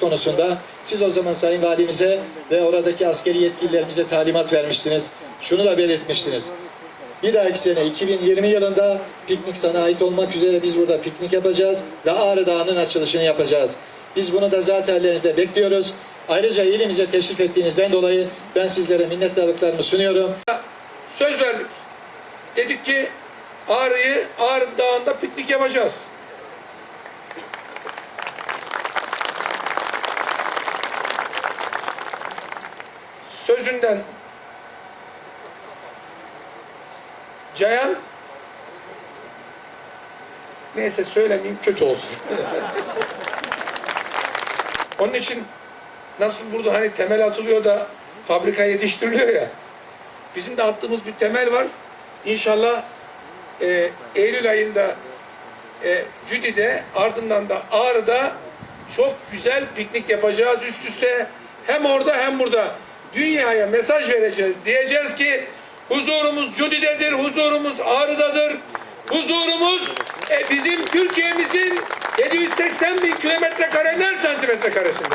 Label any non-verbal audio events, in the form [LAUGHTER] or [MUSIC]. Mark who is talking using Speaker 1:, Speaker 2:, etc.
Speaker 1: konusunda siz o zaman Sayın Valimize ve oradaki askeri yetkililerimize talimat vermiştiniz. Şunu da belirtmiştiniz. Bir dahaki sene 2020 yılında piknik sana ait olmak üzere biz burada piknik yapacağız ve Ağrı Dağı'nın açılışını yapacağız. Biz bunu da zaten ellerinizde bekliyoruz. Ayrıca ilimize teşrif ettiğinizden dolayı ben sizlere minnettarlıklarımı sunuyorum.
Speaker 2: söz verdik. Dedik ki Ağrı'yı Ağrı Dağı'nda piknik yapacağız. Sözünden Cayan neyse söylemeyeyim kötü olsun. [LAUGHS] Onun için nasıl burada hani temel atılıyor da fabrika yetiştiriliyor ya. Bizim de attığımız bir temel var. İnşallah e, Eylül ayında e, Cüdi'de ardından da Ağrı'da çok güzel piknik yapacağız üst üste. Hem orada hem burada dünyaya mesaj vereceğiz. Diyeceğiz ki huzurumuz Cüdi'dedir, huzurumuz Ağrı'dadır. Huzurumuz e, bizim Türkiye'mizin 780 bin kilometre kare santimetre karesinde.